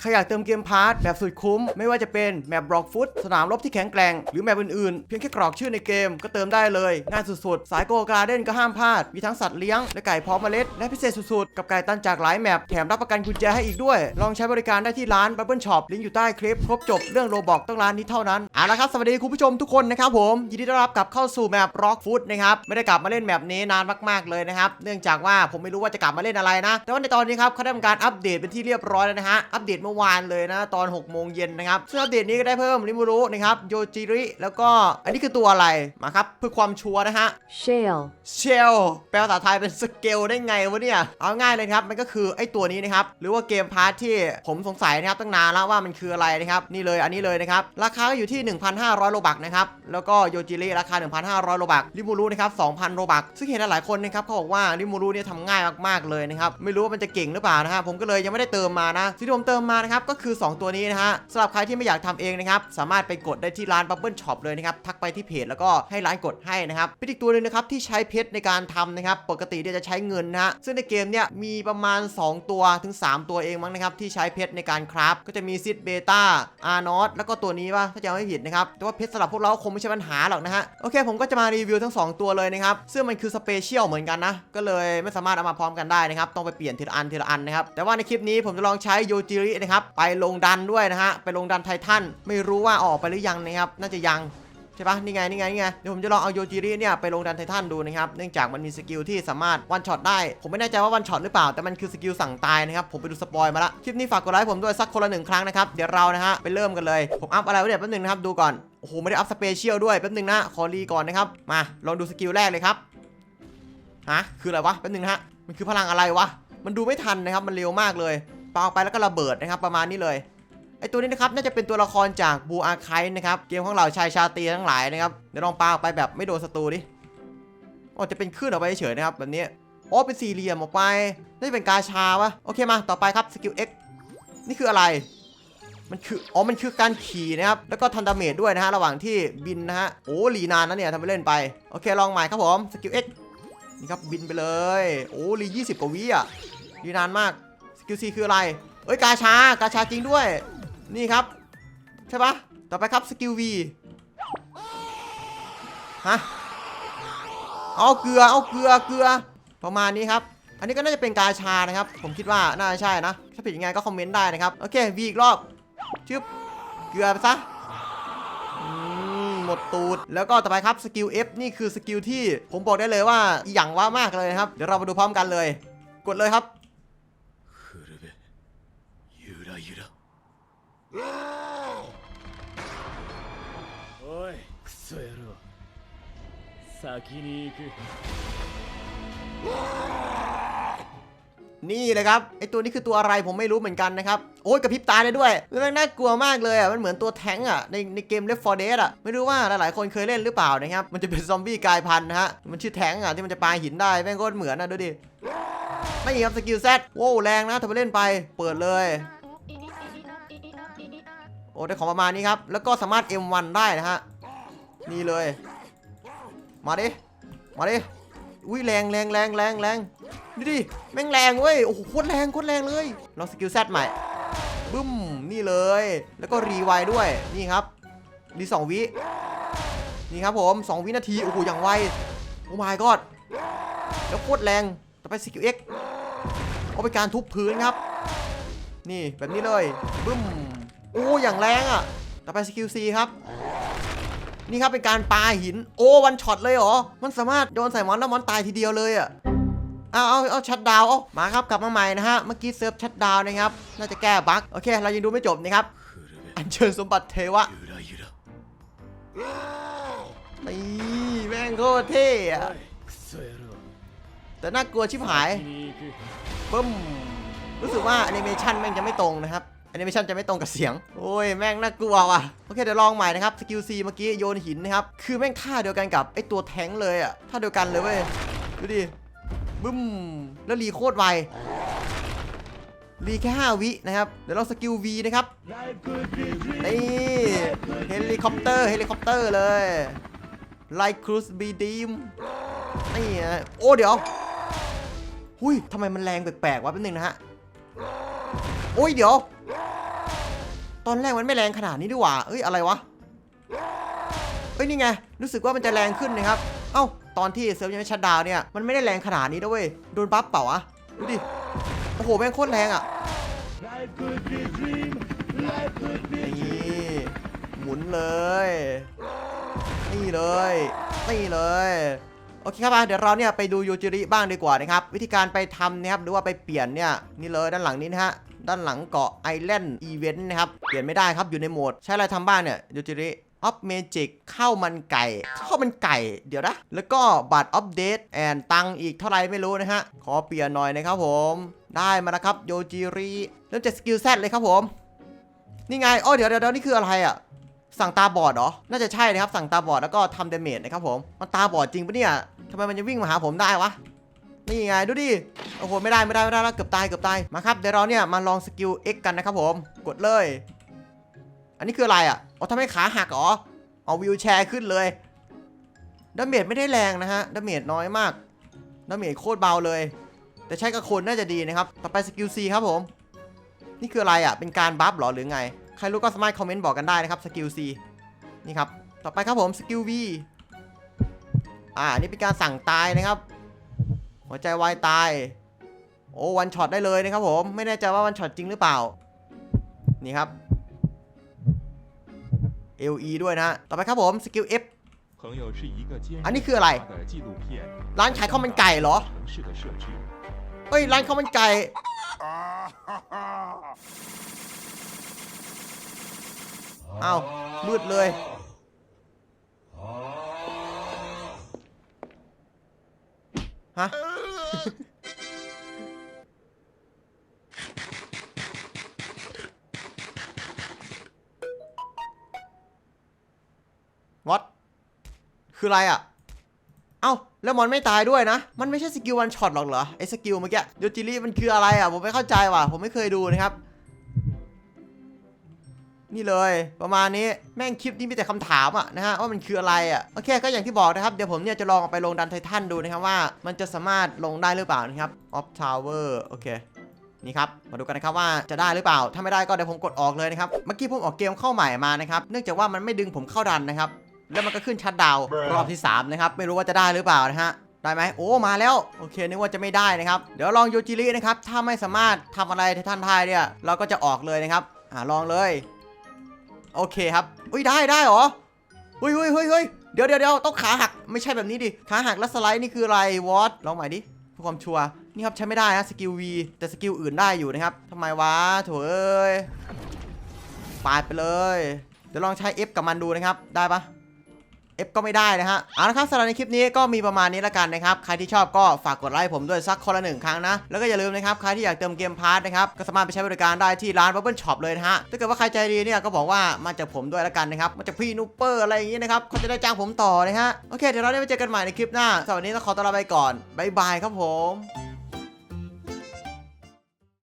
ใครอยากเติมเกมพาร์ทแบบสุดคุ้ม ไม่ว่าจะเป็นแมปบล็อกฟุต สนามรบที่แข็งแกร่ง หรือแมปอื่นๆ เพียงแค่กรอกชื่อในเกมก็เติมได้เลย ง่ายสุดๆ สายโกการ์เด้นก็ห้ามพลาด มีทั้งสัตว์เลี้ยง และไก่พร้อมเมล็ด และพิเศษสุดๆ กับไก่ตันจากหลายแมปแถมรับประกันกุญแจให้อีกด้วย ลองใช้บริการได้ที่ร้าน Bubble Shop ลิงก์อยู่ใต้คลิปครบจบเรื่องโรบอกต้องร้านนี้เท่านั้นเอาละครับสวัสดีคุณผู้ชมทุกคนนะครับผมยินดีต้อนรับกลับเข้าสู่แมป Rock Foot นะครับไม่ได้กลับมาเล่นแมปนี้นานมากๆเลยนะครับเนื่องจากว่าผมไม่รู้ว่าจะกลับมาเล่นอะไรนะแต่ว่าในตอนนี้ครับเขาได้ทำการอัปเดตเป็นที่เรียบร้อยแล้วนะฮะอัปเดตเมื่อวานเลยนะตอน6โมงเย็นนะครับซึ่งอัปเดตนี้ก็ได้เพิ่มริมูรุนะครับโยจิริแล้วก็อันนี้คือตัวอะไรมาครับเพื่อความชัวร์นะฮะ Shale. เชลแปลภาษาไทยเป็นสเกลได้ไงวะเนี่ยเอาง่ายเลยครับมันก็คือไอ้ตัวนี้นะครับหรือว่าเกมพาร์ทที่ผมสงสัยนะครับตั้งนานแล้วว่ามันคืออะไรนะครับนี่เลยอันนี้เลยนะครับราคาก็อยู่ที่ 1,500โลบักนะครับแล้วก็โยจิริราคา 1,500โลบักริมูรุนะครับ2,000โลบักซึ่งเห็นหลายๆคนนะครับเขาบอกว่าริมูรุเนี่ยทำง่ายมากๆเลยนะครับไม่รู้ว่ามันจะเก่งหรือเปล่านะฮะผมก็เลยยังไม่ได้เติมมานะสิ่งที่ผมเติมมานะครับก็คือ 2 ตัวนี้นะฮะสำหรับใครที่ไม่อยากทำเองนะครับสามารถไปกดได้ที่ร้าน Bubble Shop เลยนะครับทักไปที่เพจแล้วก็ให้ร้านกดให้นะครับเป็นอีกตัวหนึงนะครับที่ใช้เพชรในการทำนะครับปกติเนี่ยจะใช้เงินนะฮะซึ่งในเกมเนี่ยมีประมาณ 2 ตัวถึง 3 ตัวเองมั้งนะครับที่ใช้เพชรในการคราฟก็จะมีซิดเบต้าอาร์นอตแล้วก็ตัวนี้ว่าถ้าจำไม่ผิดนะครับแต่ว่าเพชรสำหรับพวกเราคงไม่ใช่ปัญหาหรอกนะฮะโอเค ผมก็จะมารีวิวทั้ง 2 ตัวเลยนะครับซึ่งมันคือสเปเชียลเหมือนกันนะก็เลยไม่สามารถเอามาพร้อมกันได้นะครับต้องไปเปลี่ยนทีละอันทีละอันนะครับแต่ว่าในคลิปนี้ผมจะลองใช้โยจิรินะครับ ไปลงดันด้วยนะฮะ ไปลงดันไททัน ไม่รู้ว่าออกไปหรือยังนะครับ น่าจะยังใช่ปะนี่ไง นี่ไง นี่ไง เดี๋ยวผมจะลองเอาโยจิริเนี่ยไปลงดันไททันดูนะครับ เนื่องจากมันมีสกิลที่สามารถวันช็อตได้ ผมไม่แน่ใจว่าวันช็อตหรือเปล่า แต่มันคือสกิลสั่งตายนะครับ ผมไปดูสปอยมาละ คลิปนี้ฝากกดไลค์ผมด้วยสักคนละหนึ่งครั้งนะครับ เดี๋ยวเรานะฮะไปเริ่มกันเลย ผมอัพอะไรไว้เนี่ยวแป๊บนึงนะครับ ดูก่อน โอ้โห ไม่ได้อัพสเปเชียลด้วย แป๊บนึงนะ ขอรีก่อนนะครับ มา ลองดูสกิลแรกเลยครับ ฮะ คืออะไรวะ แป๊บนึงนะฮะ มันคือพลังอะไรวะ มันดูไม่ทันนะครับ มันเร็วมากเลย ปาออกไปแล้วก็ระเบิดนะครับประมาณนี้เลยไอตัวนี้นะครับน่าจะเป็นตัวละครจากบูอาไคนะครับเกมของเราชายชาตรีทั้งหลายนะครับเดี๋ยวลองปาออกไปแบบไม่โดนศัตรูดิอ๋อจะเป็นคลื่นออกไปเฉยนะครับแบบนี้อ๋อเป็นสี่เหลี่ยมออกไปน่าจะเป็นกาชาวะโอเคมาต่อไปครับสกิล X นี่คืออะไรมันคืออ๋อมันคือการขี่นะครับแล้วก็ทันดาเมจด้วยนะฮะระหว่างที่บินนะฮะโอ้หลีนานนะเนี่ยทำไปเล่นไปโอเคลองใหม่ครับผมสกิล X นี่ครับบินไปเลย โอ้รี20 กว่าวิอะรีนานมาก กิล C คืออะไรเอ้ยกาชากาชาจริงด้วย นี่ครับ ใช่ปะต่อไปครับสกิล V ฮะเอาเกลือเอาเกลือเกลือประมาณนี้ครับ อันนี้ก็น่าจะเป็นกาชานะครับ ผมคิดว่าน่าจะใช่นะ ถ้าผิดยังไงก็คอมเมนต์ได้นะครับ โอเค V อีกรอบชึบเกลือไปซะหมดตูด แล้วก็ต่อไปครับสกิล F นี่คือสกิลที่ผมบอกได้เลยว่าอหย่างว่ามากเลยครับ เดี๋ยวเรามาดูพร้อมกันเลย กดเลยครับ おいクソ野郎先に行く นี่เลยครับไอตัวนี้คือตัวอะไรผมไม่รู้เหมือนกันนะครับโอ้ยกระพริบตาได้ด้วยมันน่ากลัวมากเลยอ่ะมันเหมือนตัวแท้งอ่ะในในเกม Left 4 Dead อ่ะไม่รู้ว่าหลายๆคนเคยเล่นหรือเปล่านะครับมันจะเป็นซอมบี้กลายพันธุ์นะฮะมันชื่อแท้งอ่ะที่มันจะปาหินได้แม่งโคตรเหมือนนะดูดิไม่ครับสกิลแซดโว้วแรงนะทำไปเล่นไปเปิดเลย โ อ้ได้ของประมาณนี้ครับ แล้วก็สามารถ M1 ได้นะฮะ นี่เลย มาดิ มาดิ อุ้ยแรงแรงแรงแรงแรงนี่ดิ แม่งแรงเว้ย โอ้โหโคตรแรงโคตรแรงเลยลองสกิลแซดใหม่ บึ้ม นี่เลย แล้วก็รีไวด้วย นี่ครับ รีสองวิ นี่ครับผม 2 วินาที โอ้โห อย่างไว โอ้ my god แล้วโคตรแรง ต่อไปสกิล X เอาไปการทุบพื้นครับ นี่แบบนี้เลย บึ้ม โอู้อย่างแรงอะ ต่อไปสกิลซีครับ นี่ครับเป็นการปาหิน โอ้วันช็อตเลยเหรอ มันสามารถโดนใส่มอนแล้วมอนตายทีเดียวเลยอะเอาเอาเอาชัดดาวเอามาครับกลับมาใหม่นะฮะ เมื่อกี้เซิร์ฟชัดดาวนะครับ น่าจะแก้บัคโอเค เรายังดูไม่จบนะครับ อันเชิญสมบัติเทวะนี่แม่งโคตรเท่อะแต่น่ากลัวชิบหายบึ้มรู้สึกว่าแอนิเมชันแม่งจะไม่ตรงนะครับ แอนิเมชันจะไม่ตรงกับเสียง โอ้ย แม่งน่ากลัวว่ะ โอเคเดี๋ยวลองใหม่นะครับ สกิล C เมื่อกี้โยนหินนะครับ คือแม่งท่าเดียวกันกับไอตัวแทงเลยอะท่าเดียวกันเลยเว้ย ดูดิ บึ้ม แล้วรีโคตรไว รีแค่ 5 วินะครับ เดี๋ยวเราสกิล V นะครับ นี่เฮลิคอปเตอร์ เฮลิคอปเตอร์เลยไลครูสบีดีมนี่ฮะโอ้เดี๋ยวหุยทำไมมันแรงแปลกๆวะแป๊บนึงนะฮะ โอ้ยเดี๋ยว ตอนแรกมันไม่แรงขนาดนี้ดีกว่าเอ้ยอะไรวะเอ้ยนี่ไงรู้สึกว่ามันจะแรงขึ้นนะครับ เอ้าตอนที่เซิร์ฟยังไม่ชัดดาวเนี่ยมันไม่ได้แรงขนาดนี้นะเว้ยโดนบัฟเปล่าวะดูดิโอ้โหแม่งโคตรแรงอะนี่หมุนเลยนี่เลยนี่เลยโอเคครับมเดี๋ยวเราเนี่ยไปดูยูจิริบ้างดีกว่านะครับ วิธีการไปทำนะครับหรือว่าไปเปลี่ยนเนี่ยนี่เลยด้านหลังนี้นะฮะ ด้านหลังเกาะไอแลนด์อีเวนต์นะครับ เปลี่ยนไม่ได้ครับอยู่ในโหมด ใช้อะไรทำบ้างเนี่ยยูจิริออฟเมจิกข้าวมันไก่ข้าวมันไก่เดี๋ยวนะ แล้วก็บัตรอัปเดตแอนตังอีกเท่าไรไม่รู้นะฮะ ขอเปลี่ยนหน่อยนะครับผม ได้มาแล้วครับโยจิริเริ่มจากสกิลแซดเลยครับผม นี่ไงอ๋อเดี๋ยวเดี๋ยวเดี๋ยวนี่คืออะไรอะสั่งตาบอดเหรอ น่าจะใช่นะครับ สั่งตาบอดแล้วก็ทำเดเมจนะครับผม มันตาบอดจริงปะเนี่ยทำไมมันจะวิ่งมาหาผมได้วะ นี่ไงดูดิโอ้โหไม่ได้ไม่ได้ไม่ได้แล้วเกือบตายเกือบตายมาครับเดี๋ยวเราเนี่ยมาลองสกิล X กันนะครับผม กดเลย อันนี้คืออะไรอะอ๋อทำให้ขาหักเหรอเอาวิวแชร์ขึ้นเลยดาเมจไม่ได้แรงนะฮะดาเมจน้อยมากดาเมจโคตรเบาเลย แต่ใช้กับคนน่าจะดีนะครับ ต่อไปสกิล C ครับผม นี่คืออะไรอะ เป็นการบัฟหรอหรือไง ใครรู้ก็สามารถคอมเมนต์บอกกันได้นะครับ สกิล C นี่ครับ ต่อไปครับผม สกิล V อ่า นี่เป็นการสั่งตายนะครับ หัวใจวายตาย โอ้วันช็อตได้เลยนะครับผมไม่แน่ใจว่าวันช็อตจริงหรือเปล่า นี่ครับ LE ด้วยนะ ต่อไปครับผมสกิล F อันนี้คืออะไร ร้านขายข้าวมันไก่เหรอ เอ้ย ร้านข้าวมันไก่ เอามืดเลย ฮะ วัดคืออะไรอะ เอ้า แล้วมอนไม่ตายด้วยนะ มันไม่ใช่สกิลวันช็อตหรอกเหรอไอ้สกิลเมื่อกี้โยจิริมันคืออะไรอะ ผมไม่เข้าใจว่ะ ผมไม่เคยดูนะครับ นี่เลยประมาณนี้แม่งคลิปนี้มีแต่คำถามอะนะฮะว่ามันคืออะไรอะโอเคก็อย่างที่บอกนะครับเดี๋ยวผมเนี่ยจะลองไปลงดันไททันดูนะครับว่า มันจะสามารถลงได้หรือเปล่านะครับออฟทาวเวอร์โอเคนี่ครับ มาดูกันนะครับว่าจะได้หรือเปล่า ถ้าไม่ได้ก็เดี๋ยวผมกดออกเลยนะครับ เมื่อกี้ผมออกเกมเข้าใหม่มานะครับ เนื่องจากว่ามันไม่ดึงผมเข้าดันนะครับ แล้วมันก็ขึ้นชัดดาวรอบที่ 3 นะครับ ไม่รู้ว่าจะได้หรือเปล่านะฮะ ได้ไหมโอ้ มาแล้ว โอเค นึกว่าจะไม่ได้นะครับ เดี๋ยวลองยูจิรินะครับ ถ้าไม่สามารถทำอะไรไททันได้เนี่ย เราก็จะออกเลยนะครับ อ่าลองเลย โอเคครับอุ้ยได้ได้เหรออุ้ยอุ้ยเฮ้ยเฮ้ยเดี๋ยวเดี๋ยวเดี๋ยวต้องขาหักไม่ใช่แบบนี้ดิขาหักแล้วสไลด์นี่คืออะไรวอตลองใหม่ดิเพื่อความชัวร์นี่ครับใช้ไม่ได้นะสกิล V แต่สกิลอื่นได้อยู่นะครับทำไมวะโถเอ้ยปาดไปเลย เดี๋ยวลองใช้ F กับมันดูนะครับ ได้ปะ F ก็ไม่ได้นะฮะเอาละครับสำหรับในคลิปนี้ก็มีประมาณนี้ละกันนะครับ ใครที่ชอบก็ฝากกดไลค์ผมด้วยสักคนละหนึ่งครั้งนะ แล้วก็อย่าลืมนะครับ ใครที่อยากเติมเกมพาร์ทนะครับ ก็สามารถไปใช้บริการได้ที่ร้าน Bubble Shop เลยนะฮะ ถ้าเกิดว่าใครใจดีเนี่ยก็บอกว่ามาจากผมด้วยละกันนะครับ มาจากพี่นูเปอร์อะไรอย่างงี้นะครับเขาจะได้จ้างผมต่อนะฮะ โอเค เดี๋ยวเราได้ไปเจอกันใหม่ในคลิปหน้าสำหรับวันนี้ต้องขอตัวลาไปก่อนบ๊ายบายครับผม